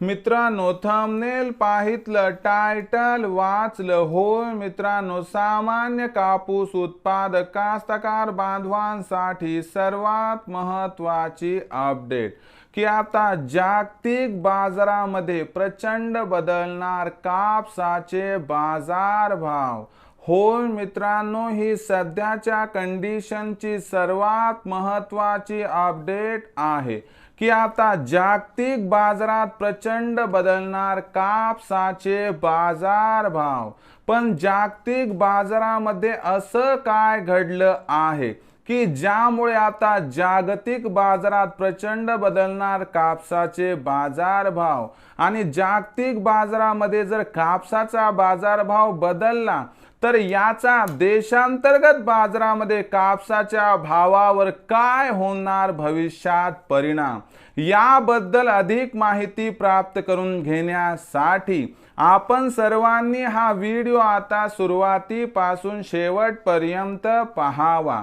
मित्रांनो thumbnail पाहितलं title वाचलं होय. मित्रांनो सामान्य कापूस उत्पादक कास्तकार बांधवांसाठी सर्वात महत्वाची अपडेट की आता जागतिक बाजारामध्ये प्रचंड बदलणार कापसाचे बाजार भाव होय मित्रांनो ही सध्याच्या कंडिशनची सर्वात महत्वाची अपडेट आहे की आता जागतिक बाजारात प्रचंड बदलणार कापसाचे बाजारभाव पण जागतिक बाजारामध्ये असं काय घडलं आहे की ज्यामुळे आता जागतिक बाजारात प्रचंड बदलणार कापसाचे बाजारभाव आणि जागतिक बाजारामध्ये जर कापसाचा बाजारभाव बदलला तर याचा देशांतर्गत बाजारामध्ये कापसाच्या भावावर काय होणार भविष्यात परिणाम? याबद्दल अधिक माहिती प्राप्त करून घेण्यासाठी आपण सर्वांनी हा व्हिडिओ आता सुरुवातीपासून शेवटपर्यंत पहावा.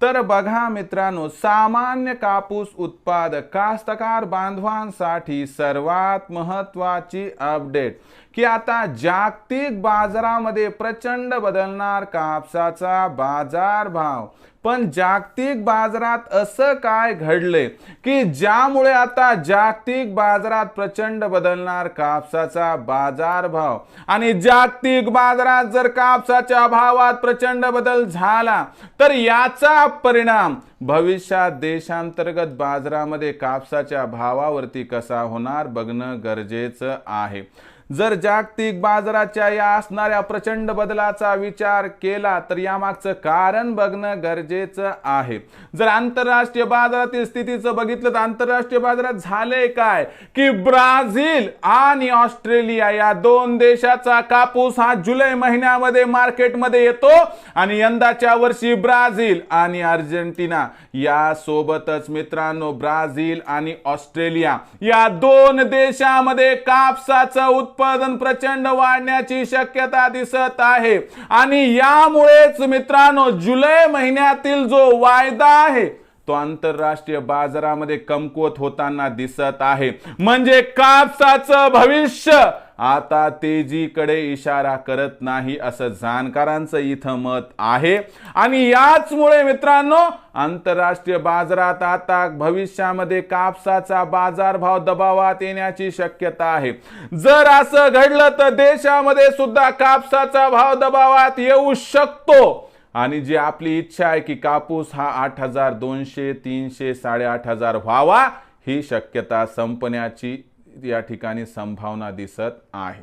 तर बघा मित्रांनो सामान्य कापूस उत्पादक कास्तकार बांधवांसाठी सर्वात महत्वाची अपडेट की आता जागतिक बाजारामध्ये प्रचंड बदलणार कापसाचा बाजारभाव. पण जागतिक बाजारात असं काय घडले की ज्यामुळे आता जागतिक बाजारात प्रचंड बदलणार कापसाचा बाजारभाव? आणि जागतिक बाजारात जर कापसाच्या भावात प्रचंड बदल झाला तर याचा परिणाम भविष्यात देशांतर्गत बाजारामध्ये कापसाच्या भावावरती कसा होणार बघणं गरजेचं आहे. जर जागतिक बाजाराच्या या असणाऱ्या प्रचंड बदलाचा विचार केला तर यामागचं कारण बघणं गरजेचं आहे. जर आंतरराष्ट्रीय बाजारातील स्थितीचं बघितलं तर आंतरराष्ट्रीय बाजारात झालंय काय? की ब्राझील आणि ऑस्ट्रेलिया या दोन देशाचा कापूस हा जुलै महिन्यामध्ये मार्केटमध्ये येतो आणि यंदाच्या वर्षी ब्राझील आणि अर्जेंटिना या सोबतच मित्रांनो ब्राझील आणि ऑस्ट्रेलिया या दोन देशामध्ये कापसाचं उत्पादन उत्पादन प्रचंड वाढण्याची शक्यता दिसत आहे. आणि यामुळेच मित्रांनो जुलै महिन्यातील जो वायदा आहे तो आंतरराष्ट्रीय बाजारामध्ये कमकुवत होताना दिसत आहे. म्हणजे कापसाचं भविष्य आता तेजीकडे इशारा करत नाही असं जाणकारांचं इथं मत आहे. आणि याचमुळे मित्रांनो आंतरराष्ट्रीय बाजारात आता भविष्यामध्ये कापसाचा बाजारभाव दबावात येण्याची शक्यता आहे. जर असं घडलं तर देशामध्ये सुद्धा कापसाचा भाव दबावात येऊ शकतो. आणि जी आपली इच्छा आहे की कापूस हा आठ हजार दोनशे तीनशे साडेआठ हजार व्हावा ही शक्यता संपण्याची या ठिकाणी संभावना दिसत आहे.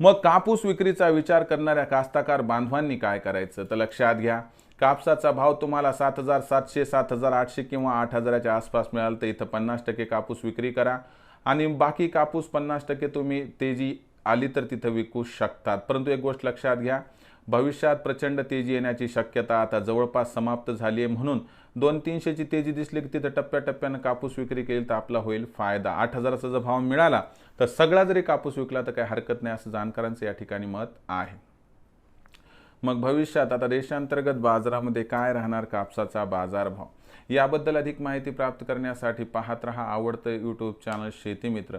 मग कापूस विक्रीचा विचार करणाऱ्या कास्ताकार बांधवांनी काय करायचं? तर लक्षात घ्या कापसाचा भाव तुम्हाला सात हजार सातशे सात हजार आठशे किंवा आठ हजाराच्या आसपास मिळाल तर इथं पन्नास टक्के कापूस विक्री करा. आणि बाकी कापूस पन्नास टक्के तुम्ही तेजी आली तर तिथं विकू शकतात. परंतु एक गोष्ट लक्षात घ्या भविष्यात प्रचंड तेजी येण्याची शक्यता आता जवळपास समाप्त झाली आहे म्हणून दोन तीनशेची तेजी दिसली की तिथं टप्प्याटप्प्यानं कापूस विक्री केली तर आपला होईल फायदा. आठ हजाराचा जर भाव मिळाला तर सगळा जरी कापूस विकला तर काही हरकत नाही असं जाणकारांचं या ठिकाणी मत आहे. मग भविष्यात आता देशांतर्गत बाजारामध्ये काय राहणार कापसाचा बाजारभाव? याबद्दल अधिक माहिती प्राप्त करण्यासाठी पाहत रहा आवडतं यूट्यूब चॅनल शेतीमित्र